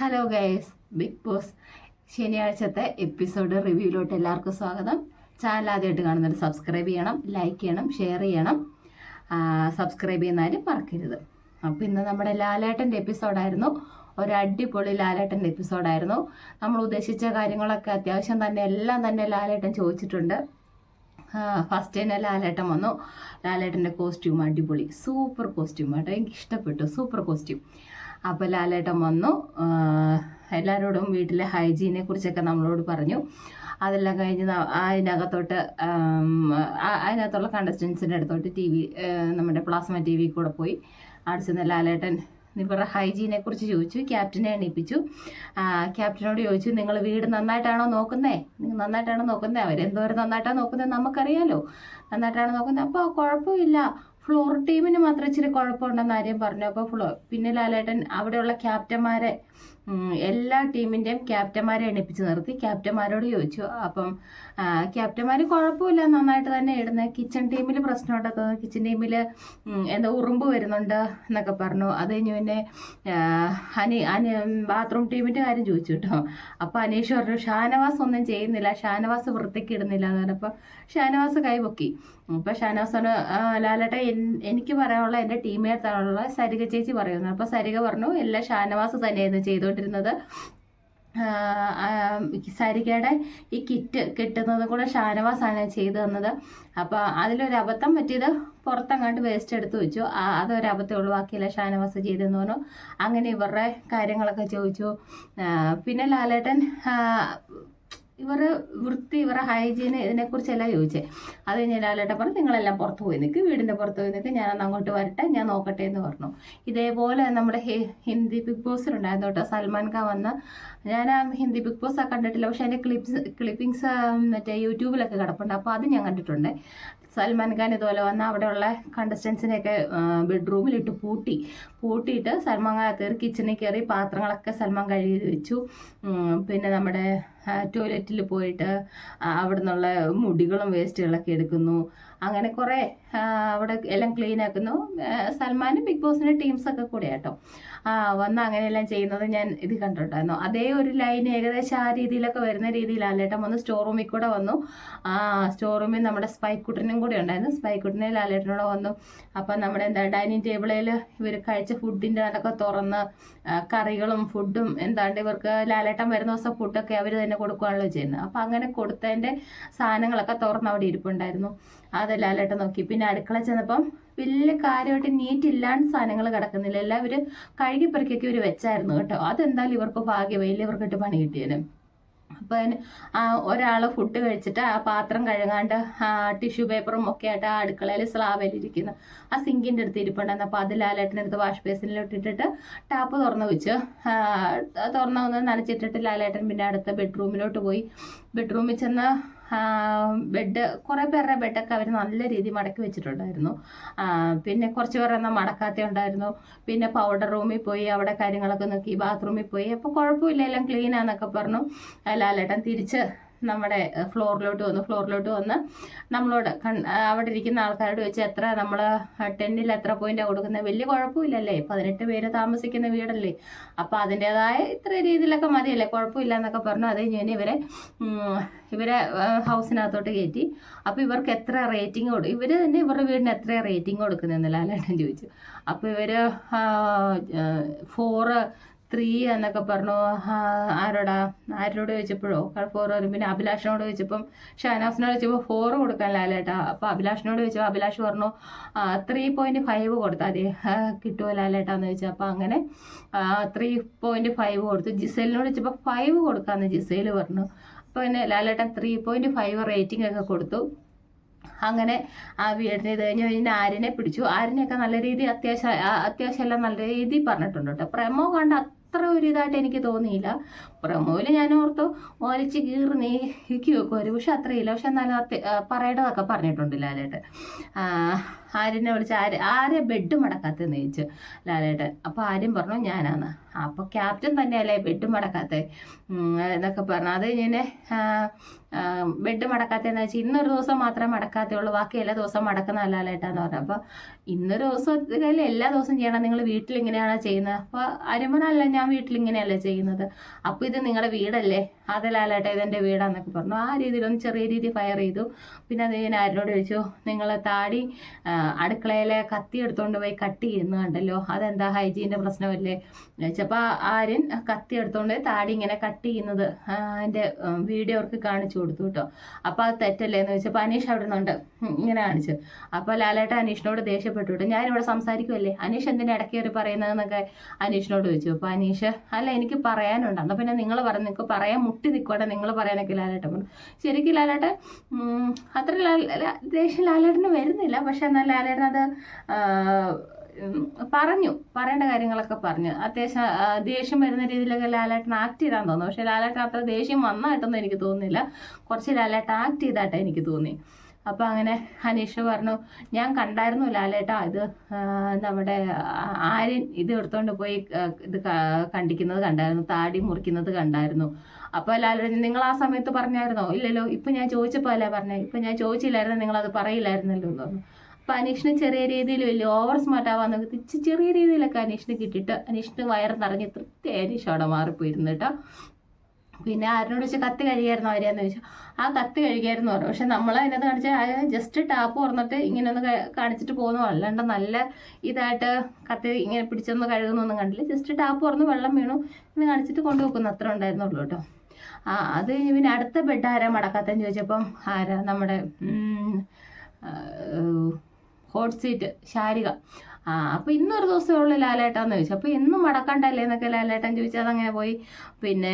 Hello guys big boss ശനിയാഴ്ചത്തെ episode റിവ്യൂയിലോട്ട് എല്ലാവർക്കും സ്വാഗതം. ചാനൽ ആദ്യമായിട്ട് കാണുന്നവർ സബ്സ്ക്രൈബ് ചെയ്യണം ലൈക്ക് ചെയ്യണം ഷെയർ ചെയ്യണം. സബ്സ്ക്രൈബ് ചെയ്യുന്നവരും മറക്കരുത്. അപ്പോൾ ഇന്ന് നമ്മുടെ ലാലേട്ടന്റെ എപ്പിസോഡായിരുന്നു ഒരു അടിപൊളി ലാലേട്ടന്റെ എപ്പിസോഡായിരുന്നു നമ്മൾ ഉദ്ദേശിച്ച കാര്യങ്ങളൊക്കെ അത്യാവശ്യം തന്നെ എല്ലാം തന്നെ ലാലേട്ടൻ ചോദിച്ചിട്ടുണ്ട്. ഫസ്റ്റ് തന്നെ ലാലേട്ടൻ വന്നു. ലാലേട്ടന്റെ കോസ്റ്റ്യൂം അടിപൊളി. സൂപ്പർ കോസ്റ്റ്യൂം കേട്ടോ എനിക്ക് ഇഷ്ടപ്പെട്ടു. സൂപ്പർ കോസ്റ്റ്യൂം അപ്പോൾ ലാലേട്ടൻ വന്നു. എല്ലാവരോടും വീട്ടിലെ ഹൈജീനെ കുറിച്ചൊക്കെ നമ്മളോട് പറഞ്ഞു. അതെല്ലാം കഴിഞ്ഞ് അതിനകത്തോട്ട് അതിനകത്തുള്ള കണ്ടസ്റ്റൻസിന്റെ അടുത്തോട്ട് ടി വി നമ്മുടെ പ്ലാസ്മ ടി വി കൂടെ പോയി. അടിച്ചെന്ന് ലാലേട്ടൻ ഇവരുടെ ഹൈജീനെ കുറിച്ച് ചോദിച്ചു ക്യാപ്റ്റനെ എണീപ്പിച്ചു. ക്യാപ്റ്റനോട് ചോദിച്ചു നിങ്ങൾ വീട് നന്നായിട്ടാണോ നോക്കുന്നേ? നിങ്ങൾ നന്നായിട്ടാണോ നോക്കുന്നത് അവരെന്തോരം നന്നായിട്ടാണ് നോക്കുന്നത് നമുക്കറിയാലോ. നന്നായിട്ടാണ് നോക്കുന്നത് അപ്പോൾ കുഴപ്പമില്ല. ഫ്ലോർ ടീമിന് മാത്രം ഇച്ചിരി കുഴപ്പമുണ്ടെന്ന് ആരെയും പറഞ്ഞു. അപ്പോൾ ഫ്ലോ പിന്നെ ലാലേട്ടൻ അവിടെയുള്ള ക്യാപ്റ്റന്മാരെ എല്ലാ ടീമിന്റെയും ക്യാപ്റ്റന്മാരെ എണിപ്പിച്ച് നിർത്തി. ക്യാപ്റ്റന്മാരോട് ചോദിച്ചു. അപ്പം ക്യാപ്റ്റന്മാർ കുഴപ്പമില്ല. നന്നായിട്ട് തന്നെ ഇടുന്നത് കിച്ചൺ ടീമിൽ പ്രശ്നം പ്രശ്നമുണ്ടോ കിച്ചൺ ടീമിൽ എന്താ ഉറുമ്പ് വരുന്നുണ്ട് എന്നൊക്കെ പറഞ്ഞു. അത് കഴിഞ്ഞ് പിന്നെ അനി അനി ബാത്റൂം ടീമിന്റെ കാര്യം ചോദിച്ചു കേട്ടോ അപ്പോൾ അനീഷ് പറഞ്ഞു ഷാനവാസ് ഒന്നും ചെയ്യുന്നില്ല. ഷാനവാസ് വൃത്തിക്ക് ഇടുന്നില്ല എന്ന് പറഞ്ഞപ്പോൾ ഷാനവാസ് കൈപൊക്കി അപ്പോൾ ഷാനവാസാണ് ലാലേട്ട എനിക്ക് പറയാനുള്ള എന്റെ ടീമേറ്റാണുള്ള സരിക ചേച്ചി പറയുന്നു. അപ്പോൾ സരിക പറഞ്ഞു എല്ലാം ഷാനവാസ് തന്നെയായിരുന്നു ചെയ്തുകൊണ്ടിരുന്നത് സരികയുടെ ഈ കിറ്റ് കിട്ടുന്നത് കൂടെ ഷാനവാസാണ് ചെയ്തു തന്നത്. അപ്പോൾ അതിലൊരു അബദ്ധം പറ്റിയത് പുറത്തങ്ങാണ്ട് വേസ്റ്റ് എടുത്ത് വെച്ചു. അതൊരു അബദ്ധം ഒഴിവാക്കിയില്ല ഷാനവാസ് ചെയ്തെന്ന് പറഞ്ഞു. അങ്ങനെ ഇവരുടെ കാര്യങ്ങളൊക്കെ ചോദിച്ചു. പിന്നെ ലാലേട്ടൻ ഇവർ വൃത്തി ഇവരുടെ ഹൈജീന് ഇതിനെക്കുറിച്ചെല്ലാം ചോദിച്ചേ. അത് കഴിഞ്ഞ് ലാലേട്ടൻ പറഞ്ഞു നിങ്ങളെല്ലാം പുറത്ത് പോയി നിൽക്ക് വീടിന്റെ പുറത്ത് പോയി നിൽക്ക് ഞാനൊന്ന് അങ്ങോട്ട് വരട്ടെ ഞാൻ നോക്കട്ടെ എന്ന് പറഞ്ഞു. ഇതേപോലെ നമ്മുടെ ഹിന്ദി ബിഗ് ബോസിലുണ്ടായിരുന്നു കേട്ടോ. സൽമാൻ ഖാൻ വന്ന് ഞാൻ ആ ഹിന്ദി ബിഗ് ബോസ് ആ കണ്ടിട്ടില്ല പക്ഷേ അതിന്റെ ക്ലിപ്സ് ക്ലിപ്പിങ്സ് മറ്റേ യൂട്യൂബിലൊക്കെ കിടപ്പുണ്ട്. അപ്പോൾ അത് ഞാൻ കണ്ടിട്ടുണ്ട്. സൽമാൻ ഖാൻ ഇതുപോലെ വന്ന് അവിടെയുള്ള കണ്ടസ്റ്റൻസിനെയൊക്കെ ബെഡ്റൂമിലിട്ട് പൂട്ടി. പൂട്ടിയിട്ട് സൽമാൻ ഖാൻ കയറി കിച്ചണിൽ കയറി പാത്രങ്ങളൊക്കെ സൽമാൻ കഴുകി വെച്ചു. പിന്നെ നമ്മുടെ ടോയ്ലറ്റിൽ പോയിട്ട് അവിടെ നിന്നുള്ള മുടികളും വേസ്റ്റുകളൊക്കെ എടുക്കുന്നു. അങ്ങനെ കുറേ അവിടെ എല്ലാം ക്ലീൻ ആക്കുന്നു. സൽമാനും ബിഗ് ബോസിന്റെ ടീംസൊക്കെ കൂടെ കേട്ടോ ആ വന്ന് അങ്ങനെയെല്ലാം ചെയ്യുന്നത് ഞാൻ ഇത് കണ്ടിട്ടുണ്ടായിരുന്നു. അതേ ഒരു ലൈൻ ഏകദേശം ആ രീതിയിലൊക്കെ വരുന്ന രീതിയിലാണ് ലാലേട്ടൻ വന്ന് സ്റ്റോർ റൂമിൽ കൂടെ വന്നു. ആ സ്റ്റോർ റൂമിൽ നമ്മുടെ സ്പൈക്കുട്ടനും കൂടെ ഉണ്ടായിരുന്നു. സ്പൈക്കുട്ടനെ ലാലേട്ടനോട് വന്നു. അപ്പം നമ്മുടെ എന്താ ഡൈനിങ് ടേബിളിൽ ഇവർ കഴിച്ച ഫുഡിന്റെ അതൊക്കെ തുറന്ന് കറികളും ഫുഡും എന്താണ്ട് ഇവർക്ക് ലാലേട്ടൻ വരുന്ന ദിവസം ഫുഡൊക്കെ അവർ തന്നെ കൊടുക്കുകയാണല്ലോ ചെയ്യുന്നത്. അപ്പം അങ്ങനെ കൊടുത്തതിന്റെ സാധനങ്ങളൊക്കെ തുറന്ന് അവിടെ ഇരിപ്പുണ്ടായിരുന്നു. അത് ലാലേട്ടൻ നോക്കി. പിന്നെ അടുക്കള ചെന്നപ്പം വലിയ കാര്യമായിട്ട് നീറ്റ് ഇല്ലാണ്ട് സാധനങ്ങൾ കിടക്കുന്നില്ല. എല്ലാവരും കഴുകി പെറുക്കിയൊക്കെ ഇവർ വെച്ചായിരുന്നു കേട്ടോ. അതെന്തായാലും ഇവർക്ക് ഭാഗ്യമായില്ല ഇവർക്കിട്ട് പണി കിട്ടിയത് അപ്പൊ ആ ഒരാൾ ഫുഡ് കഴിച്ചിട്ട് ആ പാത്രം കഴുകാണ്ട് ടിഷ്യൂ പേപ്പറും ഒക്കെ ആയിട്ട് ആ അടുക്കളയിൽ സ്ലാബിലിരിക്കുന്നു ആ സിങ്കിന്റെ അടുത്ത് ഇരിപ്പുണ്ടായിരുന്നു. അപ്പോൾ അത് ലാലേട്ടനെടുത്ത് വാഷ് ബേസിനിലോട്ടിട്ടിട്ട് ടാപ്പ് തുറന്ന് വെച്ച്. തുറന്ന് നനച്ചിട്ടിട്ട് ലാലേട്ടൻ പിന്നെ അടുത്ത ബെഡ്റൂമിലോട്ട് പോയി. ബെഡ്റൂമിൽ ചെന്ന് ബെഡ് കുറേ പേരുടെ ബെഡൊക്കെ അവർ നല്ല രീതിയിൽ മടക്കി വെച്ചിട്ടുണ്ടായിരുന്നു. പിന്നെ കുറച്ച് പേരെന്നാൽ മടക്കാത്ത ഉണ്ടായിരുന്നു. പിന്നെ പൗഡർ റൂമിൽ പോയി അവിടെ കാര്യങ്ങളൊക്കെ നോക്കി ബാത്റൂമിൽ പോയി. അപ്പോൾ കുഴപ്പമില്ല എല്ലാം ക്ലീൻ ആണെന്നൊക്കെ പറഞ്ഞു. ലാലേട്ടൻ തിരിച്ച് നമ്മുടെ ഫ്ലോറിലോട്ട് വന്നു ഫ്ലോറിലോട്ട് വന്ന് നമ്മളോട് അവിടെ ഇരിക്കുന്ന ആൾക്കാരോട് വെച്ച് എത്ര നമ്മൾ ടെന്നിൽ എത്ര പോയിന്റാണ് കൊടുക്കുന്നത്? വലിയ കുഴപ്പമില്ലല്ലേ? പതിനെട്ട് പേര് താമസിക്കുന്ന വീടല്ലേ? അപ്പോൾ അതിന്റെതായ ഇത്ര രീതിയിലൊക്കെ മതിയല്ലേ? കുഴപ്പമില്ല എന്നൊക്കെ പറഞ്ഞു. അത് ഞാൻ ഇവരെ ഇവരെ ഹൗസിനകത്തോട്ട് കയറ്റി. അപ്പോൾ ഇവർക്ക് എത്ര റേറ്റിംഗ് കൊടുക്കും ഇവർ തന്നെ ഇവരുടെ വീടിന് എത്ര റേറ്റിംഗ് കൊടുക്കുന്നതെന്ന് ലാലേട്ടൻ ചോദിച്ചു. അപ്പോൾ ഇവർ ഫോറ് ത്രീ എന്നൊക്കെ പറഞ്ഞു. ആരോടാ? ആരോട് ചോദിച്ചപ്പോഴോ? ഫോർ വരും. പിന്നെ അഭിലാഷിനോട് ചോദിച്ചപ്പം ഷാനാസിനോട് ചോദിച്ചപ്പോൾ ഫോർ കൊടുക്കാൻ ലാലേട്ടാ. അപ്പോൾ അഭിലാഷിനോട് ചോദിച്ചപ്പോൾ അഭിലാഷ് പറഞ്ഞു ത്രീ പോയിന്റ് ഫൈവ് കൊടുത്താൽ മതി. കിട്ടുമോ ലാലേട്ടാന്ന് ചോദിച്ചു. അപ്പോൾ അങ്ങനെ ത്രീ പോയിന്റ് ഫൈവ് കൊടുത്തു. ജിസേലിനോട് ചോദിച്ചപ്പോൾ ഫൈവ് കൊടുക്കാമെന്ന് ജിസേൽ പറഞ്ഞു. അപ്പോൾ പിന്നെ Lalettan three point five rating ഒക്കെ കൊടുത്തു. അങ്ങനെ ആ വീടിന് ഇത് കഴിഞ്ഞ് കഴിഞ്ഞാൽ ആരിനെ പിടിച്ചു. ആരിനെയൊക്കെ നല്ല രീതി അത്യാവശ്യം അത്യാവശ്യം എല്ലാം നല്ല രീതി പറഞ്ഞിട്ടുണ്ട് കേട്ടോ. പ്രമോ കണ്ട് അത്ര ഒരു ഇതായിട്ട് എനിക്ക് തോന്നിയില്ല. പ്രമോയിൽ ഞാൻ ഓർത്തു വലിച്ച് കീറി നീക്കി വെക്കുമായിരുന്നു. പക്ഷെ അത്രയില്ല. പക്ഷെ എന്നാലും പറയേണ്ടതൊക്കെ പറഞ്ഞിട്ടുണ്ട് ലാലേട്ട് ആര്യനെ വിളിച്ച് ആര് ആരെ ബെഡ് മടക്കാത്തെന്ന് ചോദിച്ചു ലാലേട്ടൻ. അപ്പോൾ ആര്യം പറഞ്ഞു ഞാനാന്ന് അപ്പോൾ ക്യാപ്റ്റൻ തന്നെയല്ലേ ബെഡ് മടക്കാത്ത എന്നൊക്കെ പറഞ്ഞു. അത് ഇങ്ങനെ ബെഡ് മടക്കാത്തതെന്ന് വെച്ചാൽ ഇന്നൊരു ദിവസം മാത്രം മടക്കാത്ത ഉള്ളൂ ബാക്കി എല്ലാ ദിവസവും മടക്കുന്ന ലാലേട്ടാന്ന് പറഞ്ഞു. അപ്പോൾ ഇന്നൊരു ദിവസം എല്ലാ ദിവസവും ചെയ്യണം. നിങ്ങൾ വീട്ടിൽ ഇങ്ങനെയാണോ ചെയ്യുന്നത്? അപ്പോൾ അരുമനല്ല ഞാൻ വീട്ടിൽ ഇങ്ങനെയല്ല ചെയ്യുന്നത്? അപ്പോൾ ഇത് നിങ്ങളുടെ വീടല്ലേ? അതെ ലാലേട്ട ഇതെന്റെ വീടാന്നൊക്കെ പറഞ്ഞു. ആ രീതിയിലൊന്ന് ചെറിയ രീതിയിൽ ഫയർ ചെയ്തു. പിന്നെ അത് ഞാൻ ആരോട് ചോദിച്ചു നിങ്ങൾ താടി അടുക്കളയിലെ കത്തി എടുത്തുകൊണ്ട് പോയി കട്ട് ചെയ്യുന്നു കണ്ടല്ലോ. അതെന്താ ഹൈജീന്റെ പ്രശ്നമല്ലേ ചിലപ്പോൾ ആര്യൻ കത്തി എടുത്തുകൊണ്ട് താടി ഇങ്ങനെ കട്ട് ചെയ്യുന്നത് അതിന്റെ വീഡിയോ അവർക്ക് കാണിച്ചു കൊടുത്തു കേട്ടോ. അപ്പോൾ അത് തെറ്റല്ലേ എന്ന് ചോദിച്ചപ്പോൾ അനീഷ് അവിടെ നിന്നുണ്ട് ഇങ്ങനെ കാണിച്ചു. അപ്പോൾ ലാലേട്ട അനീഷിനോട് ദേഷ്യപ്പെട്ടു കേട്ടോ. ഞാനിവിടെ സംസാരിക്കുമല്ലേ അനീഷ് എന്തിനാ ഇടയ്ക്ക് കയറി പറയുന്നതെന്നൊക്കെ അനീഷിനോട് ചോദിച്ചു. അപ്പോൾ അനീഷ് അല്ല എനിക്ക് പറയാനുണ്ട്. എന്നാൽ പിന്നെ നിങ്ങൾ പറഞ്ഞു നിങ്ങൾക്ക് പറയാൻ മുട്ടി നിൽക്കോട്ടെ നിങ്ങൾ പറയാനൊക്കെ ലാലേട്ടൻ പറഞ്ഞു. ശരിക്കും ലാലേട്ടൻ അത്ര ലാൽ ദേഷ്യം ലാലേട്ടന് വരുന്നില്ല. പക്ഷെ എന്നാൽ ലാലേട്ടൻ അത് പറഞ്ഞു പറയേണ്ട കാര്യങ്ങളൊക്കെ പറഞ്ഞു. അത്യാവശ്യം ദേഷ്യം വരുന്ന രീതിയിലൊക്കെ ലാലേട്ടൻ ആക്ട് ചെയ്താൻ തോന്നുന്നു. പക്ഷെ ലാലേട്ടൻ അത്ര ദേഷ്യം വന്നായിട്ടൊന്നും എനിക്ക് തോന്നുന്നില്ല. കുറച്ച് ലാലേട്ടൻ ആക്ട് ചെയ്തായിട്ട് എനിക്ക് തോന്നി അപ്പോൾ അങ്ങനെ അനീഷ് പറഞ്ഞു ഞാൻ കണ്ടായിരുന്നു ലാലേട്ട ഇത് നമ്മുടെ ആര്യൻ ഇത് എടുത്തോണ്ട് പോയി ഇത് കണ്ടിക്കുന്നത് കണ്ടായിരുന്നു താടി മുറിക്കുന്നത് കണ്ടായിരുന്നു. അപ്പോൾ ലാലേട്ടൻ നിങ്ങൾ ആ സമയത്ത് പറഞ്ഞായിരുന്നോ? ഇല്ലല്ലോ ഇപ്പം ഞാൻ ചോദിച്ചപ്പോൾ അല്ലേ പറഞ്ഞേ ഇപ്പം ഞാൻ ചോദിച്ചില്ലായിരുന്നു നിങ്ങൾ അത് പറയില്ലായിരുന്നല്ലോ എന്ന് പറഞ്ഞു. അപ്പം അനീഷിന് ചെറിയ രീതിയിൽ വലിയ ഓവർ സ്മാർട്ട് ആവാൻ നോക്കി ചെറിയ രീതിയിലൊക്കെ അനീഷിന് കിട്ടിയിട്ട് അനീഷിന് വയറ് നിറഞ്ഞ് തൃപ്തി അനീഷ് അവിടെ മാറിപ്പോയിരുന്നു കേട്ടോ. പിന്നെ ആരോട് വെച്ചാൽ കത്ത് കഴുകിയായിരുന്നു ആരെയാന്ന് ചോദിച്ചു ആ കത്ത് കഴുകിയായിരുന്നു പറഞ്ഞു. പക്ഷെ നമ്മൾ അതിനകത്ത് കാണിച്ചാൽ ജസ്റ്റ് ടാപ്പ് തുറന്നിട്ട് ഇങ്ങനെ ഒന്ന് കാണിച്ചിട്ട് പോകുന്നു. അല്ലാണ്ട് നല്ല ഇതായിട്ട് കത്ത് ഇങ്ങനെ പിടിച്ചൊന്ന് കഴുകുന്നൊന്നും കണ്ടില്ല. ജസ്റ്റ് ടാപ്പ് തുറന്ന് വെള്ളം വീണു. എന്ന് കാണിച്ചിട്ട് കൊണ്ടുപോക്കുന്നു അത്ര ഉണ്ടായിരുന്നുള്ളൂ കേട്ടോ. ആ അത് പിന്നെ അടുത്ത ബെഡ് ആരാ മടക്കാത്തെന്ന് ചോദിച്ചപ്പം ആരാ നമ്മുടെ ഹോട്ട് സീറ്റ് ശാരിക. ആ അപ്പോൾ ഇന്നൊരു ദിവസമേ ഉള്ളൂ ലാലേട്ടാന്ന് ചോദിച്ചു. അപ്പോൾ എന്നും മടക്കണ്ടല്ലേ എന്നൊക്കെ ലാലേട്ടൻ ചോദിച്ചാൽ അതങ്ങനെ പോയി. പിന്നെ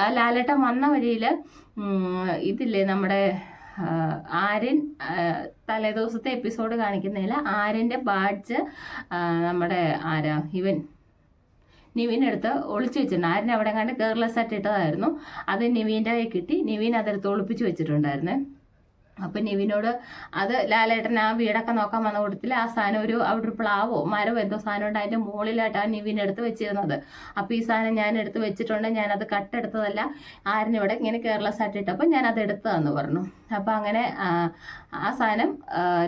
ആ ലാലേട്ടൻ വന്ന വഴിയിൽ ഇതില്ലേ നമ്മുടെ ആര്യൻ തലേദിവസത്തെ എപ്പിസോഡ് കാണിക്കുന്നതിൽ ആര്യന്റെ ബാഡ്ജ് നമ്മുടെ ആരാ ഇവൻ നിവിനെടുത്ത് ഒളിച്ചു വെച്ചിട്ടുണ്ട്. ആര്യൻ അവിടെ കണ്ട് കെയർലെസ് ആയിട്ട് ഇട്ടതായിരുന്നു. അത് നിവീന്റെ കിട്ടി. നിവീൻ അതെടുത്ത് ഒളിപ്പിച്ച് വെച്ചിട്ടുണ്ടായിരുന്നേ. അപ്പം നിവിനോട് അത് ലാലേട്ടൻ ആ വീടൊക്കെ നോക്കാൻ വന്ന കൂട്ടത്തിൽ ആ സാധനം ഒരു അവിടെ ഒരു പ്ലാവോ മരമോ എന്തോ സാധനം ഉണ്ട് അതിന്റെ മുകളിലായിട്ട് ആ നിവിൻ എടുത്ത് വെച്ചിരുന്നത്. അപ്പോൾ ഈ സാധനം ഞാൻ എടുത്ത് വെച്ചിട്ടുണ്ട്. ഞാൻ ഞാനത് കട്ടെടുത്തതല്ല ആരിനിവിടെ ഇങ്ങനെ കെയർലെസ് ആയിട്ട് ഇട്ടപ്പോൾ ഞാൻ അത് എടുത്തതെന്ന് പറഞ്ഞു. അപ്പോൾ അങ്ങനെ ആ സാധനം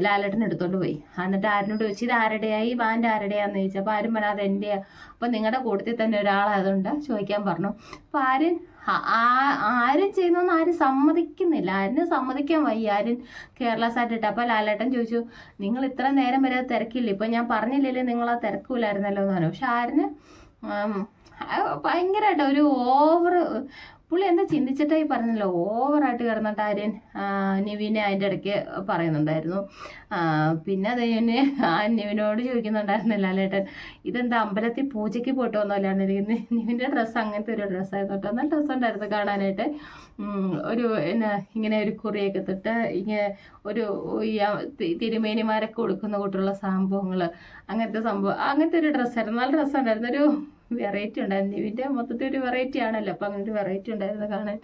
ലാലേട്ടൻ എടുത്തോണ്ട് പോയി. എന്നിട്ട് ആരിനോട് ചോദിച്ചു ഇത് ആരുടെയായി? ബാൻഡ് ആരുടെയാന്ന് ചോദിച്ചു. അപ്പോൾ ആരും പറയാതെ എന്റെ അപ്പൊ നിങ്ങളുടെ കൂട്ടത്തിൽ തന്നെ ഒരാളായതുകൊണ്ട് ചോദിക്കാൻ പറഞ്ഞു. അപ്പോൾ ആര്യൻ ആരും ചെയ്യുന്നൊന്നും ആരും സമ്മതിക്കുന്നില്ല. ആരും സമ്മതിക്കാൻ വയ്യ. ആരും കേരള സാറ്റിട്ട്. അപ്പോൾ ലാലേട്ടൻ ചോദിച്ചു നിങ്ങൾ ഇത്ര നേരം വരെ തിരക്കില്ല? ഇപ്പം ഞാൻ പറഞ്ഞില്ലല്ലേ നിങ്ങൾ ആ തിരക്കൂലായിരുന്നല്ലോ എന്ന് പറഞ്ഞു. പക്ഷെ ആരിന് ഭയങ്കരമായിട്ട് ഒരു ഓവർ പുള്ളി എന്താ ചിന്തിച്ചിട്ടായി പറഞ്ഞല്ലോ? ഓവറായിട്ട് കിടന്നിട്ട് ആര്യൻ നിവിനെ അതിന്റെ ഇടയ്ക്ക് പറയുന്നുണ്ടായിരുന്നു. പിന്നെ അത് കഴിഞ്ഞ് ആ നിവിനോട് ചോദിക്കുന്നുണ്ടായിരുന്നില്ല ലാലേട്ടൻ ഇതെന്താ അമ്പലത്തിൽ പൂജയ്ക്ക് പോയിട്ട് വന്നല്ലാണ് നിവിന്റെ ഡ്രസ്സ് അങ്ങനത്തെ ഒരു ഡ്രസ്സായിരുന്നു കേട്ടോ. നല്ല ഡ്രസ്സ് ഉണ്ടായിരുന്നു കാണാനായിട്ട്. ഒരു എന്നാ ഇങ്ങനെ ഒരു കുറിയൊക്കെ തൊട്ട് ഇങ്ങനെ ഒരു തിരുമേനിമാരൊക്കെ കൊടുക്കുന്ന കൂട്ടുള്ള സംഭവങ്ങൾ അങ്ങനത്തെ സംഭവം അങ്ങനത്തെ ഒരു ഡ്രസ്സായിരുന്നു. നല്ല ഡ്രസ്സുണ്ടായിരുന്നു ഒരു വെറൈറ്റി ഉണ്ടായിരുന്നു. നിവിന്റെ മൊത്തത്തിൽ ഒരു വെറൈറ്റി ആണല്ലോ. അപ്പം അങ്ങനെ ഒരു വെറൈറ്റി ഉണ്ടായിരുന്നു കാണാൻ.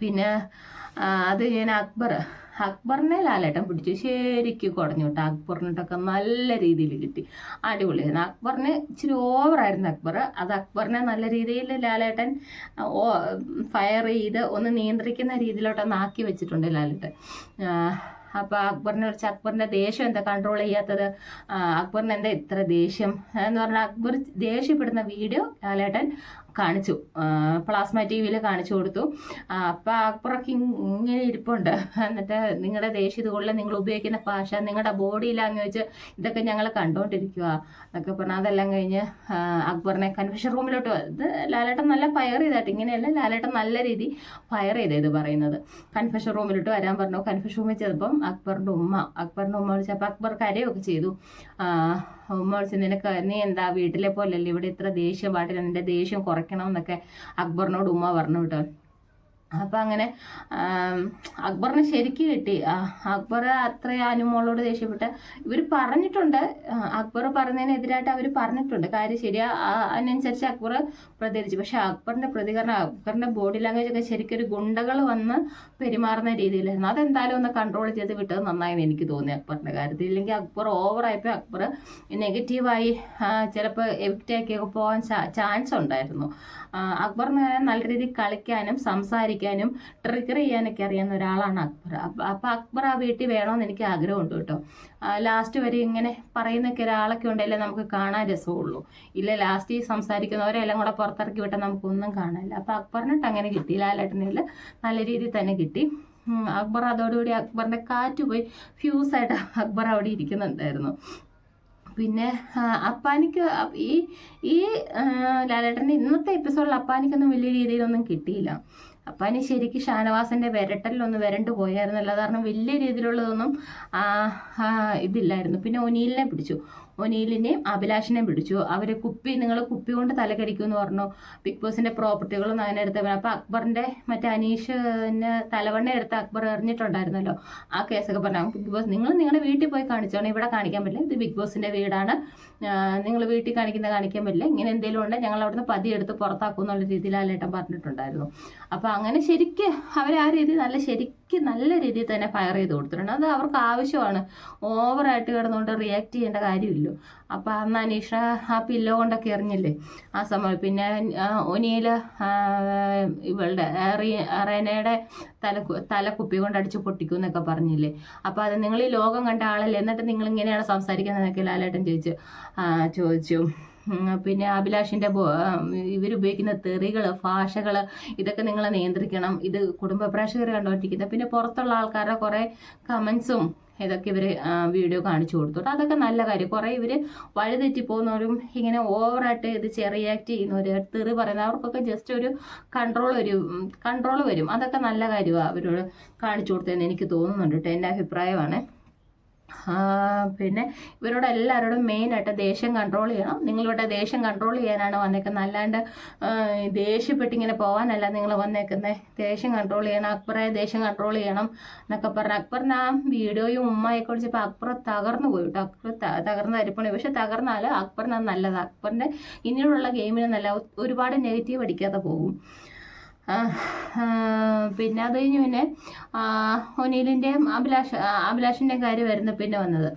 പിന്നെ അത് ഞാൻ അക്ബർ. അക്ബറിനെ ലാലേട്ടൻ പിടിച്ചു. ശരിക്കും കുടഞ്ഞു കേട്ടോ അക്ബറിനോട്ടൊക്കെ നല്ല രീതിയിൽ കിട്ടി. അടിപൊളിയായിരുന്നു. അക്ബറിന് ഇച്ചിരി ഓവറായിരുന്നു അക്ബർ. അത് അക്ബറിനെ നല്ല രീതിയിൽ ലാലേട്ടൻ ഫയർ ചെയ്ത് ഒന്ന് നിയന്ത്രിക്കുന്ന രീതിയിലോട്ടൊന്ന് ആക്കി വെച്ചിട്ടുണ്ട് ലാലേട്ടൻ. അപ്പോൾ അക്ബറിനെ കുറിച്ച് അക്ബറിന്റെ ദേഷ്യം എന്താ? കൺട്രോൾ ചെയ്യാത്തത്? അക്ബറിന് എന്താ ഇത്ര ദേഷ്യം? എന്ന് പറഞ്ഞാൽ അക്ബർ ദേഷ്യപ്പെടുന്ന വീഡിയോ ലാലേട്ടൻ കാണിച്ചു. പ്ലാസ്മ ടി വിയിൽ കാണിച്ചു കൊടുത്തു. അപ്പോൾ അക്ബറൊക്കെ ഇങ്ങനെ ഇരിപ്പുണ്ട്. എന്നിട്ട് നിങ്ങളുടെ ദേശീയ ഇതുകൊള്ളിൽ നിങ്ങൾ ഉപയോഗിക്കുന്ന ഭാഷ നിങ്ങളുടെ ബോഡി ലാംഗ്വേജ് ഇതൊക്കെ ഞങ്ങൾ കണ്ടുകൊണ്ടിരിക്കുക എന്നൊക്കെ പറഞ്ഞാൽ അതെല്ലാം കഴിഞ്ഞ് അക്ബറിനെ കൺഫ്യൂഷൻ റൂമിലോട്ട് ഇത് ലാലേട്ടൻ നല്ല ഫയർ ചെയ്തായിട്ട് ഇങ്ങനെയല്ല ലാലേട്ടൻ നല്ല രീതി ഫയർ ചെയ്ത ഇത് പറയുന്നത്. കൺഫ്യൂഷൻ റൂമിലോട്ട് വരാൻ പറഞ്ഞു. കൺഫ്യൂഷൻ റൂമിൽ ചെന്നപ്പം അക്ബറിന്റെ ഉമ്മ അക്ബറിന്റെ ഉമ്മ വിളിച്ചപ്പോൾ അക്ബർ കരയൊക്കെ ചെയ്തു. വിളിച്ച് നിനക്ക് നീ എന്താ വീട്ടിലെ പോലല്ലേ? ഇവിടെ ഇത്ര ദേഷ്യം പാട്ടില്ല നിന്റെ ദേഷ്യം കുറയ്ക്കണം എന്നൊക്കെ അക്ബറിനോട് ഉമ്മ പറഞ്ഞു കേട്ടോ. അപ്പം അങ്ങനെ അക്ബറിന് ശരിക്ക് കിട്ടി. അക്ബർ അത്ര അനുമോളോട് ദേഷ്യപ്പെട്ട് ഇവർ പറഞ്ഞിട്ടുണ്ട്. അക്ബർ പറഞ്ഞതിനെതിരായിട്ട് അവർ പറഞ്ഞിട്ടുണ്ട്. കാര്യം ശരിയാ അതിനനുസരിച്ച് അക്ബർ പ്രതികരിച്ചു. പക്ഷെ അക്ബറിന്റെ പ്രതികരണം അക്ബറിന്റെ ബോഡി ലാംഗ്വേജ് ഒക്കെ ശരിക്കും ഒരു ഗുണ്ടകൾ വന്ന് പെരുമാറുന്ന രീതിയിലായിരുന്നു. അതെന്തായാലും ഒന്ന് കൺട്രോൾ ചെയ്ത് വിട്ടത് നന്നായെന്ന് എനിക്ക് തോന്നി അക്ബറിന്റെ കാര്യത്തിൽ. ഇല്ലെങ്കിൽ അക്ബർ ഓവറായപ്പോൾ അക്ബർ നെഗറ്റീവായി ചിലപ്പോൾ എവിക്റ്റാക്കി പോകാൻ ചാൻസ് ഉണ്ടായിരുന്നു. ആ, അക്ബറിന് നല്ല രീതിയിൽ കളിക്കാനും സംസാരിക്കാനും ട്രിഗർ ചെയ്യാനൊക്കെ അറിയാവുന്ന ഒരാളാണ് അക്ബർ. അപ്പ- അക്ബർ ആ വീട്ടിൽ വേണമെന്ന് എനിക്ക് ആഗ്രഹമുണ്ട് കേട്ടോ. ലാസ്റ്റ് വരെ ഇങ്ങനെ പറയുന്നൊക്കെ ഒരാളൊക്കെ ഉണ്ടെങ്കിലേ നമുക്ക് കാണാൻ രസമുള്ളൂ. ഇല്ല ലാസ്റ്റ് ഈ സംസാരിക്കുന്നവരെല്ലാം കൂടെ പുറത്തിറക്കി വിട്ടാൽ നമുക്കൊന്നും കാണാനില്ല. അപ്പൊ അക്ബറിനിട്ട് അങ്ങനെ കിട്ടി. ലാലേട്ടനിൽ നല്ല രീതിയിൽ തന്നെ കിട്ടി. അക്ബർ അതോടുകൂടി അക്ബറിന്റെ കാറ്റ് പോയി ഫ്യൂസായിട്ട് അക്ബർ അവിടെ ഇരിക്കുന്നുണ്ടായിരുന്നു. പിന്നെ അപ്പാനിക്ക് ഈ ഈ ലാലേട്ടന്റെ ഇന്നത്തെ എപ്പിസോഡിൽ അപ്പാനിക്കൊന്നും വലിയ രീതിയിലൊന്നും കിട്ടിയില്ല. അപ്പാനി ശരിക്കും ഷാനവാസിന്റെ വിരട്ടലിലൊന്ന് വരണ്ടു പോയായിരുന്നല്ലോ അത് കാരണം വലിയ രീതിയിലുള്ളതൊന്നും ഇതില്ലായിരുന്നു. പിന്നെ ഒനീലിനെ പിടിച്ചു. ഒനീലിനെയും അഭിലാഷിനെയും പിടിച്ചു. അവർ കുപ്പി നിങ്ങൾ കുപ്പി കൊണ്ട് എന്ന് പറഞ്ഞു. ബിഗ് ബോസിന്റെ പ്രോപ്പർട്ടികളും അങ്ങനെ എടുത്തവൻ അപ്പൊ അക്ബറിന്റെ മറ്റേ അനീഷിന് തലവണ്ണ എടുത്ത് അക്ബർ എറിഞ്ഞിട്ടുണ്ടായിരുന്നല്ലോ. ആ കേസൊക്കെ പറഞ്ഞു. ബിഗ് ബോസ് നിങ്ങൾ നിങ്ങളുടെ വീട്ടിൽ പോയി കാണിച്ചോണം. ഇവിടെ കാണിക്കാൻ പറ്റില്ല. ഇത് ബിഗ് ബോസിന്റെ വീടാണ്. നിങ്ങൾ വീട്ടിൽ കാണിക്കുന്ന കാണിക്കാൻ പറ്റില്ല. ഇങ്ങനെ എന്തെങ്കിലും ഉണ്ടെങ്കിൽ ഞങ്ങൾ അവിടുന്ന് പതി എടുത്ത് പുറത്താക്കും എന്നുള്ള രീതിയിൽ ആ പറഞ്ഞിട്ടുണ്ടായിരുന്നു. അപ്പൊ അങ്ങനെ ശരിക്ക് അവർ ആ രീതി നല്ല ശരിക്ക് നല്ല രീതിയിൽ തന്നെ ഫയർ ചെയ്ത് കൊടുത്തിട്ടുണ്ട്. അത് അവർക്ക് ആവശ്യമാണ്. ഓവറായിട്ട് കിടന്നുകൊണ്ട് റിയാക്ട് ചെയ്യേണ്ട കാര്യമില്ലല്ലോ അപ്പൊ അന്ന് അനീഷ ആ പില്ലോ കൊണ്ടൊക്കെ എറിഞ്ഞില്ലേ? ആ സമയം. പിന്നെ ആ, ഇവളുടെ റേനയുടെ തല തല കുപ്പി കൊണ്ട് അടിച്ച് പൊട്ടിക്കും എന്നൊക്കെ പറഞ്ഞില്ലേ? അപ്പൊ അത് നിങ്ങൾ ഈ ലോകം കണ്ട ആളല്ലേ? എന്നിട്ട് നിങ്ങൾ ഇങ്ങനെയാണ് സംസാരിക്കുന്നതെന്നൊക്കെ ലാലേട്ടൻ ചോദിച്ചു. ചോദിച്ചു. പിന്നെ അഭിലാഷിന്റെ ഇവരുപയോഗിക്കുന്ന തെറികൾ ഭാഷകൾ ഇതൊക്കെ നിങ്ങളെ നിയന്ത്രിക്കണം. ഇത് കുടുംബ പ്രേക്ഷകർ കണ്ടുകൊണ്ടിരിക്കുന്നത്. പിന്നെ പുറത്തുള്ള ആൾക്കാരുടെ കുറെ കമന്റ്സും ഇതൊക്കെ ഇവർ വീഡിയോ കാണിച്ചു കൊടുത്തു കേട്ടോ. അതൊക്കെ നല്ല കാര്യം. കുറേ ഇവർ വഴിതെറ്റി പോകുന്നവരും ഇങ്ങനെ ഓവറായിട്ട് ഇത് ചെറിയാക്ട് ചെയ്യുന്നവർ തെറി പറയുന്ന അവർക്കൊക്കെ ജസ്റ്റ് ഒരു കൺട്രോൾ വരും. കൺട്രോൾ വരും. അതൊക്കെ നല്ല കാര്യമാണ് അവരോട് കാണിച്ചു കൊടുത്തതെന്ന് എനിക്ക് തോന്നുന്നുണ്ട് കേട്ടോ. എന്റെ അഭിപ്രായമാണ്. പിന്നെ ഇവരോട് എല്ലാവരോടും മെയിനായിട്ട് ദേഷ്യം കൺട്രോൾ ചെയ്യണം. നിങ്ങളിവിടെ ദേഷ്യം കൺട്രോൾ ചെയ്യാനാണ് വന്നേക്കുന്നത്. അല്ലാണ്ട് ദേഷ്യപ്പെട്ടിങ്ങനെ പോകാനല്ല നിങ്ങൾ വന്നേക്കുന്നത് ദേഷ്യം കൺട്രോൾ ചെയ്യണം അക്ബറെ ദേഷ്യം കൺട്രോൾ ചെയ്യണം എന്നൊക്കെ പറഞ്ഞു. അക്ബറിന് ആ വീഡിയോയും ഉമ്മയെ കുറിച്ചപ്പോൾ അക്ബർ തകർന്നു പോയി കേട്ടോ. അക്ബർ തകർന്ന അരിപ്പണി. പക്ഷെ തകർന്നാൽ അക്ബറിന് നല്ലതാണ്. നല്ലത് അക്ബറിന്റെ ഇനിയുള്ള ഗെയിമിന് നല്ല ഒരുപാട് നെഗറ്റീവ് അടിക്കാതെ പോകും. പിന്നെ അത് കഴിഞ്ഞ് പിന്നെ ഒനീലിന്റെയും അഭിലാഷ് അഭിലാഷിന്റെയും കാര്യം വരുന്ന പിന്നെ വന്നത്.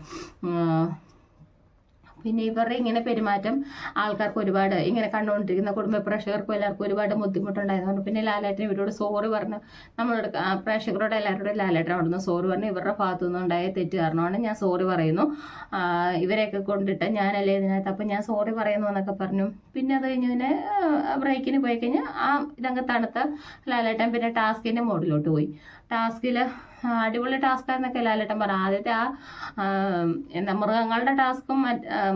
പിന്നെ ഇവരുടെ ഇങ്ങനെ പെരുമാറ്റം ആൾക്കാർക്ക് ഒരുപാട് ഇങ്ങനെ കണ്ടുകൊണ്ടിരിക്കുന്ന കുടുംബ പ്രേക്ഷകർക്കും എല്ലാവർക്കും ഒരുപാട് ബുദ്ധിമുട്ടുണ്ടായിരുന്നു. പിന്നെ ലാലേട്ടൻ ഇവരോട് സോറി പറഞ്ഞു നമ്മളോട് പ്രേക്ഷകരോട് എല്ലാവരോടും ലാലേട്ടൻ അവിടുന്ന് സോറി പറഞ്ഞു ഇവരുടെ ഭാഗത്തു നിന്നുണ്ടായ തെറ്റ് കാരണമാണ് ഞാൻ സോറി പറയുന്നു. ഇവരെയൊക്കെ കൊണ്ടിട്ട് ഞാനല്ലേ ഇതിനകത്ത് അപ്പം ഞാൻ സോറി പറയുന്നു എന്നൊക്കെ പറഞ്ഞു. പിന്നെ അത് കഴിഞ്ഞ് പിന്നെ ബ്രേക്കിന് പോയി കഴിഞ്ഞാൽ ആ ഇതങ്ങ് തണുത്ത ലാലേട്ടൻ പിന്നെ ടാസ്കിന്റെ മോഡിലോട്ട് പോയി. ടാസ്കിൽ അടിപൊളി ടാസ്ക് എന്നൊക്കെ ലാലേട്ടൻ പറഞ്ഞു. ആദ്യത്തെ ആ എന്താ മൃഗങ്ങളുടെ ടാസ്കും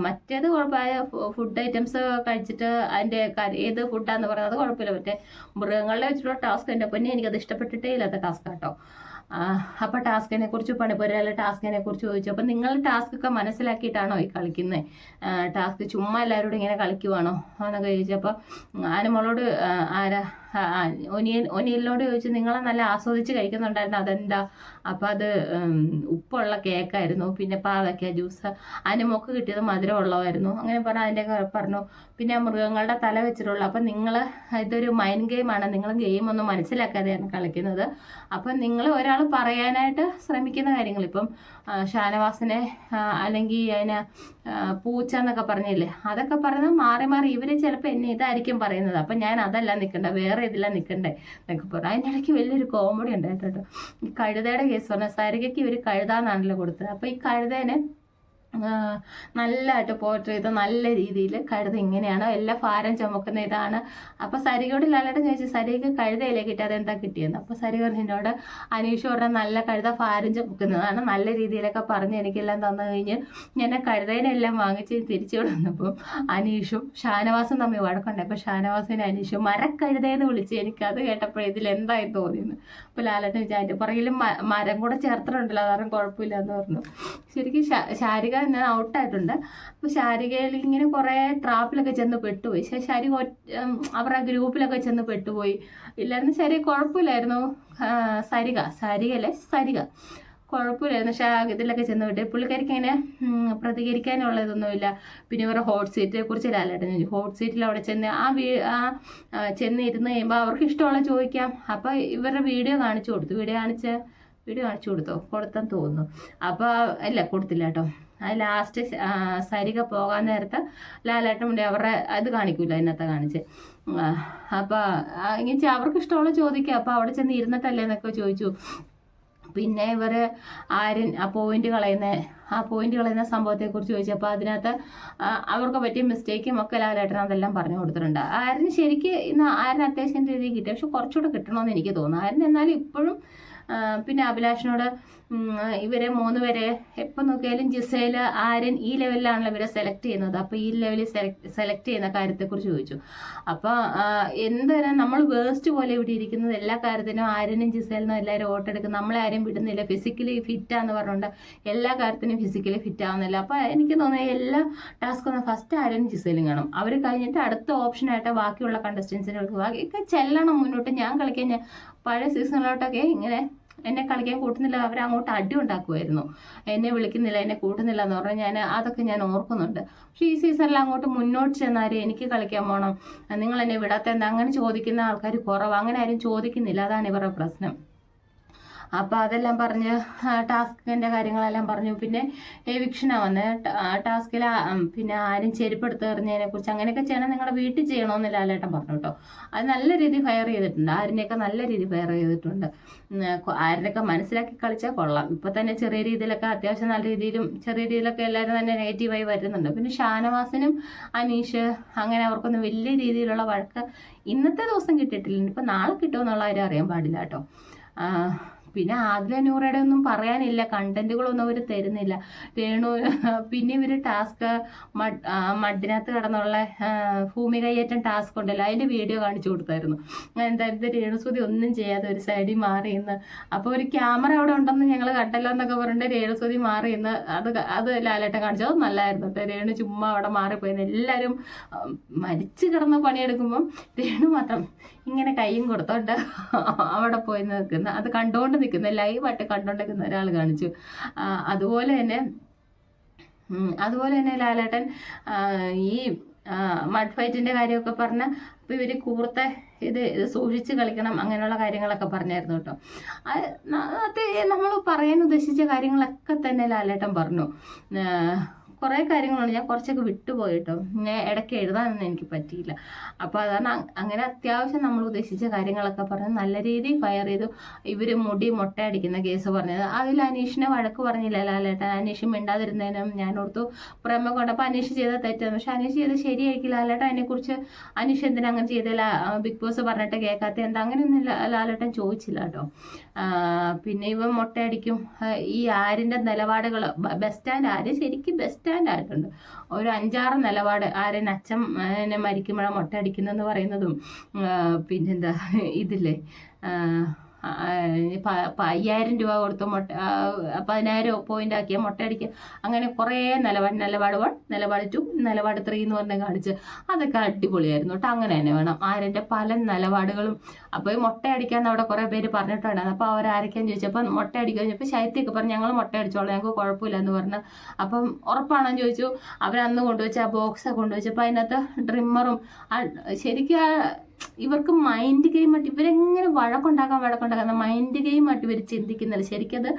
മറ്റേത് കുഴപ്പമായ ഫുഡ് ഐറ്റംസ് കഴിച്ചിട്ട് അതിന്റെ ഏത് ഫുഡാന്ന് പറയുന്നത് കുഴപ്പമില്ല. മറ്റേ മൃഗങ്ങളുടെ വെച്ചിട്ടുള്ള ടാസ്ക് എന്റെ പൊന്നെ എനിക്കത് ഇഷ്ടപ്പെട്ടിട്ടേ ഇല്ലാത്ത ടാസ്ക് കേട്ടോ. അപ്പോൾ ടാസ്കിനെ കുറിച്ച് പണിപ്പുരയിലെ ടാസ്കിനെ കുറിച്ച് ചോദിച്ചു. അപ്പം നിങ്ങൾ ടാസ്ക് ഒക്കെ മനസ്സിലാക്കിയിട്ടാണോ ഈ കളിക്കുന്നത് ടാസ്ക് ചുമ്മാ എല്ലാവരോടും ഇങ്ങനെ കളിക്കുവാണോ? എന്നൊക്കെ ചോദിച്ചപ്പോൾ ആനമോളോട് ആരാ? ഒനിയൻ ഒനിയലിനോട് ചോദിച്ചു നിങ്ങളെ നല്ല ആസ്വദിച്ച് കഴിക്കുന്നുണ്ടായിരുന്നു അതെന്താ? അപ്പം അത് ഉപ്പുള്ള കേക്കായിരുന്നു പിന്നെ പാവയ്ക്ക ജ്യൂസ് അതിന് മുക്ക് കിട്ടിയത് മധുരമുള്ളതായിരുന്നു. അങ്ങനെ പറഞ്ഞു അതിന്റെ പറഞ്ഞു പിന്നെ മൃഗങ്ങളുടെ തല വെച്ചിട്ടുള്ള അപ്പം നിങ്ങൾ ഇതൊരു മൈൻഡ് ഗെയിമാണ് നിങ്ങൾ ഗെയിം ഒന്നും മനസ്സിലാക്കാതെയാണ് കളിക്കുന്നത്. അപ്പം നിങ്ങൾ ഒരാൾ പറയാനായിട്ട് ശ്രമിക്കുന്ന കാര്യങ്ങൾ ഇപ്പം ഷാനവാസിനെ അല്ലെങ്കിൽ അതിനെ പൂച്ച എന്നൊക്കെ പറഞ്ഞില്ലേ അതൊക്കെ പറയുന്നത് മാറി മാറി ഇവർ ചിലപ്പോൾ എന്നെ ഇതായിരിക്കും പറയുന്നത്. അപ്പം ഞാൻ അതല്ല നിൽക്കേണ്ട വേറെ ഇതില്ല നിൽക്കണ്ടേ എന്നൊക്കെ പറഞ്ഞു. അതിന്റെ ഇടയ്ക്ക് വലിയൊരു കോമഡി കേട്ടോ. ഈ കഴുതയുടെ കേസ് പറഞ്ഞാൽ സരികയ്ക്ക് ഇവർ കഴുതാന്നാണല്ലോ കൊടുത്തത്. അപ്പോൾ ഈ കഴുതേനെ നല്ലതായിട്ട് പോർട്ട് ചെയ്ത് നല്ല രീതിയിൽ കഴുത ഇങ്ങനെയാണ്? എല്ലാ ഭാരം ചുമക്കുന്ന ഇതാണ്. അപ്പോൾ സരികയോട് ലാലേട്ടൻ ചോദിച്ചു സരിക്ക് കഴുതയിലേ കിട്ടിയത് എന്താ കിട്ടിയെന്ന്? അപ്പോൾ സരിക എന്നോട് അനീഷ് പറഞ്ഞ നല്ല കഴുത ഭാരം ചുമക്കുന്നതാണ്. നല്ല രീതിയിലൊക്കെ പറഞ്ഞ് എനിക്കെല്ലാം തന്നു കഴിഞ്ഞ് ഞാൻ കഴുതേനെല്ലാം വാങ്ങിച്ച് തിരിച്ചു കൊടുന്നപ്പം അനീഷും ഷാനവാസും തമ്മിൽ വഴക്കുണ്ടായി. അപ്പോൾ ഷാനവാസിനെ അനീഷും മരക്കഴുതയെന്ന് വിളിച്ച് എനിക്കത് കേട്ടപ്പോൾ ഇതിൽ എന്തായി തോന്നിയെന്ന്. അപ്പോൾ ലാലേട്ടൻ അതിന്റെ പുറകിലും മരം കൂടെ ചേർത്തിട്ടുണ്ടല്ലോ അതാരും കുഴപ്പമില്ല എന്ന് പറഞ്ഞു. ശരിക്കും ശാരിക ഞാൻ ഔട്ടായിട്ടുണ്ട് അപ്പോൾ ശാരികയിൽ ഇങ്ങനെ കുറേ ട്രാപ്പിലൊക്കെ ചെന്ന് പെട്ടുപോയി. പക്ഷേ ശരി അവരുടെ ഗ്രൂപ്പിലൊക്കെ ചെന്ന് പെട്ടുപോയി. ഇല്ലായിരുന്നു ശരി കുഴപ്പമില്ലായിരുന്നു. സരിക സരികല്ലേ സരിക കുഴപ്പമില്ലായിരുന്നു. പക്ഷേ ആ ഇതിലൊക്കെ ചെന്ന് വിട്ട് പുള്ളിക്കാരിക്ക് ഇങ്ങനെ പ്രതികരിക്കാനുള്ള ഇതൊന്നുമില്ല പിന്നെ ഇവരുടെ ഹോട്ട് സീറ്റിനെ കുറിച്ച് ലാലേട്ടൻ ഹോട്ട് സീറ്റിൽ അവിടെ ചെന്ന് ആ വീ ആ ചെന്ന് ഇരുന്ന് കഴിയുമ്പോൾ അവർക്ക് ഇഷ്ടമുള്ള ചോദിക്കാം. അപ്പോൾ ഇവരുടെ വീഡിയോ കാണിച്ചു കൊടുത്തു. വീഡിയോ കാണിച്ച് വീഡിയോ കാണിച്ചു കൊടുത്തോ? കൊടുത്തെന്ന് തോന്നുന്നു. അപ്പോൾ അല്ല കൊടുത്തില്ല കേട്ടോ. ലാസ്റ്റ് സരിക പോകാൻ നേരത്തെ ലാലേട്ടൻ മുന്നേ അവരുടെ അത് കാണിക്കൂല അതിനകത്ത് കാണിച്ച്. അപ്പോൾ ഇങ്ങനെ അവർക്ക് ഇഷ്ടമുള്ള ചോദിക്കുക അപ്പോൾ അവിടെ ചെന്ന് ഇരുന്നിട്ടല്ലേ എന്നൊക്കെ ചോദിച്ചു. പിന്നെ ഇവർ ആര്യൻ ആ പോയിന്റ് കളയുന്ന ആ പോയിന്റ് കളയുന്ന സംഭവത്തെക്കുറിച്ച് അപ്പൊ അതിനകത്ത് അവർക്ക് പറ്റിയ മിസ്റ്റേക്കും ഒക്കെ ലാലേട്ടൻ അതെല്ലാം പറഞ്ഞു കൊടുത്തിട്ടുണ്ട്. ആര്യന് ശരിക്ക് ഇന്ന് ആര്യന് അത്യാവശ്യം രീതിയിൽ കിട്ടി. പക്ഷെ കുറച്ചുകൂടെ കിട്ടണമെന്ന് എനിക്ക് തോന്നുന്നു. ആര്യൻ എന്നാലും ഇപ്പോഴും പിന്നെ അഭിലാഷിനോട് ഇവരെ മൂന്ന് പേരെ എപ്പോൾ നോക്കിയാലും ജിസേൽ ആര്യൻ ഈ ലെവലിലാണല്ലോ ഇവരെ സെലക്ട് ചെയ്യുന്നത്. അപ്പോൾ ഈ ലെവലിൽ സെലക്ട് ചെയ്യുന്ന കാര്യത്തെക്കുറിച്ച് ചോദിച്ചു. അപ്പോൾ എന്തായാലും നമ്മൾ വേസ്റ്റ് പോലെ ഇവിടെ ഇരിക്കുന്നത് എല്ലാ കാര്യത്തിനും ആര്യനും ജിസേലിനും എല്ലാവരും ഓട്ടെടുക്കും നമ്മളെ ആരും വിടുന്നില്ല. ഫിസിക്കലി ഫിറ്റാന്ന് പറഞ്ഞുകൊണ്ട് എല്ലാ കാര്യത്തിനും ഫിസിക്കലി ഫിറ്റ് ആവുന്നില്ല. അപ്പോൾ എനിക്ക് തോന്നുന്നത് എല്ലാ ടാസ്കും ഫസ്റ്റ് ആര്യനും ജിസേലും കാണും. അവർ കഴിഞ്ഞിട്ട് അടുത്ത ഓപ്ഷനായിട്ട് ബാക്കിയുള്ള കണ്ടസ്റ്റൻസിനെ എടുക്കുക ബാക്കിയൊക്കെ ചെല്ലണം മുന്നോട്ട്. ഞാൻ കളിക്കാൻ ഞാൻ പഴയ സീസണിലോട്ടൊക്കെ ഇങ്ങനെ എന്നെ കളിക്കാൻ കൂട്ടുന്നില്ല അവർ അങ്ങോട്ട് അടി ഉണ്ടാക്കുമായിരുന്നു എന്നെ വിളിക്കുന്നില്ല എന്നെ കൂട്ടുന്നില്ല എന്ന് പറഞ്ഞാൽ ഞാൻ അതൊക്കെ ഞാൻ ഓർക്കുന്നുണ്ട്. പക്ഷേ ഈ സീസണിൽ അങ്ങോട്ട് മുന്നോട്ട് ചെന്നാലും എനിക്ക് കളിക്കാൻ പോകണം നിങ്ങൾ എന്നെ വിടാത്ത എന്താ? അങ്ങനെ ചോദിക്കുന്ന ആൾക്കാർ കുറവ്. അങ്ങനെ ആരും ചോദിക്കുന്നില്ല. അതാണ് ഇവരുടെ പ്രശ്നം. അപ്പോൾ അതെല്ലാം പറഞ്ഞ് ടാസ്കിന്റെ കാര്യങ്ങളെല്ലാം പറഞ്ഞു. പിന്നെ എവിക്ഷനാണ് വന്നത് ടാസ്കിൽ പിന്നെ ആരും ചെരുപ്പെടുത്ത് എറിഞ്ഞതിനെ കുറിച്ച് അങ്ങനെയൊക്കെ ചെയ്യണം. നിങ്ങളുടെ വീട്ടിൽ ചെയ്യണമെന്ന് ലാലേട്ടൻ പറഞ്ഞു കേട്ടോ. അത് നല്ല രീതിയിൽ ഫയർ ചെയ്തിട്ടുണ്ട്. ആരിനെയൊക്കെ നല്ല രീതിയിൽ ഫയർ ചെയ്തിട്ടുണ്ട്. ആരിനൊക്കെ മനസ്സിലാക്കി കളിച്ചാൽ കൊള്ളാം. ഇപ്പം തന്നെ ചെറിയ രീതിയിലൊക്കെ അത്യാവശ്യം നല്ല രീതിയിലും ചെറിയ രീതിയിലൊക്കെ എല്ലാവരും തന്നെ നെഗറ്റീവായി വരുന്നുണ്ട്. പിന്നെ ഷാനവാസിനും അനീഷ് അങ്ങനെ അവർക്കൊന്നും വലിയ രീതിയിലുള്ള വഴക്ക് ഇന്നത്തെ ദിവസം കിട്ടിയിട്ടില്ല. ഇപ്പം നാളെ കിട്ടുമോ എന്നുള്ള കാര്യം അറിയാൻ പാടില്ല കേട്ടോ. പിന്നെ ആദില നൂറയുടെ ഒന്നും പറയാനില്ല കണ്ടന്റുകളൊന്നും അവർ തരുന്നില്ല. രേണു പിന്നെ ഇവർ ടാസ്ക് മഡിനകത്ത് കിടന്നുള്ള ഭൂമി കയ്യേറ്റം ടാസ്ക് ഉണ്ടല്ലോ അതിന്റെ വീഡിയോ കാണിച്ചു കൊടുത്തായിരുന്നു. എന്തായാലും രേണുസുതി ഒന്നും ചെയ്യാതെ ഒരു സൈഡിൽ മാറി ഇന്ന് അപ്പോൾ ഒരു ക്യാമറ അവിടെ ഉണ്ടെന്ന് ഞങ്ങൾ കണ്ടല്ലോ എന്നൊക്കെ പറഞ്ഞിട്ട് രേണുസുതി മാറി ഇന്ന് അത് അത് ലാലേട്ടൻ കാണിച്ചു. അത് നല്ലായിരുന്നു. കേട്ടോ രേണു ചുമ്മാ അവിടെ മാറിപ്പോയിരുന്നു എല്ലാവരും ആ, മരിച്ചു കിടന്ന് പണിയെടുക്കുമ്പം രേണു മാത്രം ഇങ്ങനെ കൈയും കൊടുത്തോണ്ട് അവിടെ പോയി നിൽക്കുന്ന അത് കണ്ടുകൊണ്ട് നിൽക്കുന്ന ലൈവായിട്ട് കണ്ടുകൊണ്ട് നിൽക്കുന്ന ഒരാൾ കാണിച്ചു. അതുപോലെ തന്നെ അതുപോലെ തന്നെ ലാലേട്ടൻ ഈ മഡ് ഫൈറ്റിന്റെ കാര്യമൊക്കെ പറഞ്ഞ അപ്പോൾ ഇവർ കൂർത്ത ഇത് ഇത് സൂക്ഷിച്ച് കളിക്കണം അങ്ങനെയുള്ള കാര്യങ്ങളൊക്കെ പറഞ്ഞായിരുന്നു കേട്ടോ. അത് നമ്മൾ പറയാൻ ഉദ്ദേശിച്ച കാര്യങ്ങളൊക്കെ തന്നെ ലാലേട്ടൻ പറഞ്ഞു. കുറേ കാര്യങ്ങളുണ്ട് ഞാൻ കുറച്ചൊക്കെ വിട്ടുപോയി കേട്ടോ ഞാൻ ഇടയ്ക്ക് എഴുതാനൊന്നും എനിക്ക് പറ്റിയില്ല. അപ്പോൾ അതാണ് അങ്ങനെ അത്യാവശ്യം നമ്മൾ ഉദ്ദേശിച്ച കാര്യങ്ങളൊക്കെ പറഞ്ഞ് നല്ല രീതിയിൽ ഫയർ ചെയ്തു. ഇവർ മുടി മുട്ടയടിക്കുന്ന കേസ് പറഞ്ഞത്. അതിൽ അനീഷിനെ വഴക്ക് പറഞ്ഞില്ല ലാലേട്ടൻ അനീഷ് മിണ്ടാതിരുന്നതിനും ഞാൻ ഓർത്തു പ്രേമ കൊണ്ടപ്പോൾ അനീഷ് ചെയ്ത തെറ്റാണ്. പക്ഷെ അനീഷ് ചെയ്ത് ശരിയായിരിക്കും ലാലേട്ടൻ അതിനെക്കുറിച്ച് അനീഷ് എന്തിനാ അങ്ങനെ ചെയ്തില്ല ബിഗ് ബോസ് പറഞ്ഞിട്ട് കേൾക്കാത്ത എന്താ? അങ്ങനെയൊന്നും ലാലേട്ടൻ ചോദിച്ചില്ല കേട്ടോ. പിന്നെ ഇവൻ മുട്ടയടിക്കും. ഈ ആരിന്റെ നിലപാടുകൾ ബസ് സ്റ്റാൻഡ് ആര്? ശരിക്കും ബസ് സ്റ്റാൻഡ് ആയിട്ടുണ്ട്. ഒരു അഞ്ചാറ് നിലപാട് ആരൻ അച്ഛൻ മരിക്കുമ്പോഴാണ് മുട്ടയടിക്കുന്നതെന്ന് പറയുന്നതും പിന്നെന്താ ഇതില്ലേ അയ്യായിരം രൂപ കൊടുത്ത് മുട്ട പതിനായിരം പോയിന്റ് ആക്കിയ മുട്ടയടിക്കുക അങ്ങനെ കുറേ നിലപാട് നിലപാട് വൺ നിലപാട് ടു നിലപാട് ത്രീ എന്ന് പറഞ്ഞ് കാണിച്ച് അതൊക്കെ അടിപൊളിയായിരുന്നു കേട്ടോ. അങ്ങനെ തന്നെ വേണം. ആരന്റെ പല നിലപാടുകളും. അപ്പോൾ ഈ മുട്ടയടിക്കാന്ന് അവിടെ കുറേ പേര് പറഞ്ഞിട്ടുണ്ടായിരുന്നു. അപ്പോൾ അവരാരൊക്കെയാന്ന് ചോദിച്ചപ്പോൾ മുട്ടയടിക്കാൻ ചോദിച്ചപ്പോൾ ശൈത്യൊക്കെ പറഞ്ഞു ഞങ്ങൾ മുട്ടയടിച്ചോളാം. ഞങ്ങൾക്ക് കുഴപ്പമില്ല എന്ന് പറഞ്ഞു. അപ്പം ഉറപ്പാണെന്ന് ചോദിച്ചു. അവരന്ന് കൊണ്ടുവച്ച ആ ബോക്സ് കൊണ്ടുവച്ചപ്പോൾ അതിനകത്ത് ഡ്രിമ്മറും ശരിക്കും ഇവർക്ക് മൈൻഡ് ഗെയിം ആയിട്ട് ഇവരെങ്ങനെ വഴക്കുണ്ടാക്കാൻ വഴക്കുണ്ടാക്കാൻ മൈൻഡ് ഗെയിം ആയിട്ട് ഇവർ ചിന്തിക്കുന്നില്ല. ശരിക്കും അത്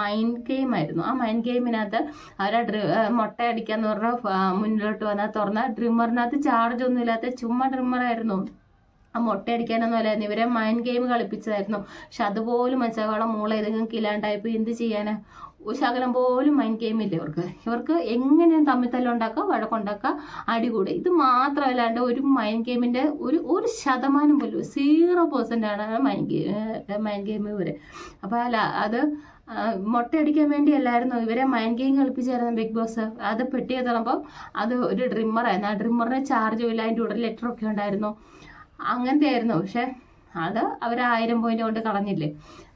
മൈൻഡ് ഗെയിം ആയിരുന്നു. ആ മൈൻഡ് ഗെയിമിനകത്ത് അവരെ ഡ്രി മുട്ട അടിക്കാന്ന് പറഞ്ഞ മുന്നിലോട്ട് വന്നാൽ തുറന്ന ഡ്രിമ്മറിനകത്ത് ചാർജ് ഒന്നും ഇല്ലാത്ത ചുമ്മാ ഡ്രിമ്മറായിരുന്നു ആ മുട്ട അടിക്കാനൊന്നും അല്ലായിരുന്നു. ഇവരെ മൈൻഡ് ഗെയിം കളിപ്പിച്ചതായിരുന്നു. പക്ഷെ അതുപോലും മനസ്സിലാക്കാളം മൂള ഏതെങ്കിലും ഇല്ലാണ്ടായപ്പോൾ എന്ത് ചെയ്യാനാ? ശകലം പോലും മൈൻഡ് ഗെയിം ഇവർക്ക്. ഇവർക്ക് എങ്ങനെയും തമ്മിൽ തല്ലുണ്ടാക്കുക വഴക്കുണ്ടാക്കുക അടികൂടുക ഇത് മാത്രമല്ലാണ്ട് ഒരു മൈൻഡ് ഗെയിമിന്റെ ഒരു ഒരു ശതമാനം പോലും സീറോ പെർസെന്റ് ആണ് മൈൻഡ് ഗെയിം മൈൻഡ് ഗെയിം ഇവർ അപ്പോൾ അല്ല അത് വേണ്ടി വേണ്ടിയല്ലായിരുന്നു ഇവരെ മൈൻഡ് ഗെയിം കളിപ്പിച്ചായിരുന്നു ബിഗ് ബോസ്. അത് പെട്ടി എത്തണപ്പം അത് ഒരു ഡ്രിമ്മറായിരുന്നു ആ ഡ്രിമ്മറിന് ചാർജും ഇല്ല അതിന്റെ ഉടൻ ലെറ്ററൊക്കെ ഉണ്ടായിരുന്നു. അങ്ങനത്തെ ആയിരുന്നു പക്ഷെ അത് അവർ ആയിരം പോയിന്റ് കൊണ്ട് കളഞ്ഞില്ലേ.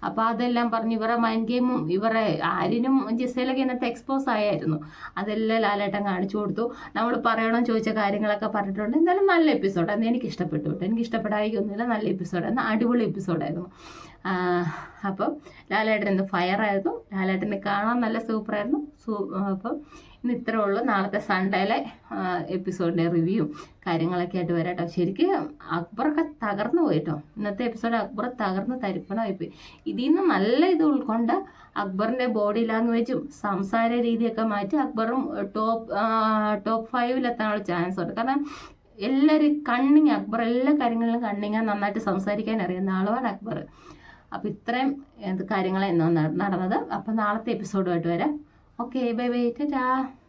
അപ്പോൾ അതെല്ലാം പറഞ്ഞ് ഇവരെ മൈൻഡ് ഗെയിമും ഇവരെ ആരിനും ജിസയിലൊക്കെ ഇന്നത്തെ എക്സ്പോസ് ആയായിരുന്നു. അതെല്ലാം ലാലേട്ടൻ കാണിച്ചു കൊടുത്തു. നമ്മൾ പറയണം ചോദിച്ച കാര്യങ്ങളൊക്കെ പറഞ്ഞിട്ടുണ്ട്. എന്തായാലും നല്ല എപ്പിസോഡായിരുന്നു എനിക്ക് ഇഷ്ടപ്പെട്ടു എനിക്ക് ഇഷ്ടപ്പെടാതിരിക്കൊന്നുമില്ല നല്ല എപ്പിസോഡായിരുന്നു അടിപൊളി എപ്പിസോഡായിരുന്നു അപ്പം ലാലേട്ടൻ ഇന്ന് ഫയറായിരുന്നു ലാലേട്ടനെ കാണാൻ നല്ല സൂപ്പറായിരുന്നു സൂ അപ്പം ഇന്ന് ഇത്രേ ഉള്ളൂ. നാളത്തെ സൺഡേയിലെ എപ്പിസോഡിന്റെ റിവ്യൂ കാര്യങ്ങളൊക്കെ ആയിട്ട് വരാം കേട്ടോ ശരിക്കും അക്ബറൊക്കെ തകർന്നു പോയി കേട്ടോ ഇന്നത്തെ എപ്പിസോഡ് അക്ബർ തകർന്ന് തരിപ്പണമായിപ്പോയി ഇതിൽ നിന്ന് നല്ല ഇത് ഉൾക്കൊണ്ട് അക്ബറിന്റെ ബോഡി ലാംഗ്വേജും സംസാര രീതിയൊക്കെ മാറ്റി അക്ബറും ടോപ്പ് ടോപ്പ് ഫൈവിലെത്താനുള്ള ചാൻസ് ഉണ്ട്. കാരണം എല്ലാവരും കണ്ണിങ് അക്ബർ എല്ലാ കാര്യങ്ങളിലും കണ്ണിങ്ങാൻ നന്നായിട്ട് സംസാരിക്കാൻ അറിയുന്ന ആളുമാണ് അക്ബർ. അപ്പോൾ ഇത്രയും ഇന്ന് നടന്നത്. അപ്പോൾ നാളത്തെ എപ്പിസോഡുമായിട്ട് വരാം. Ok baby, ta-da!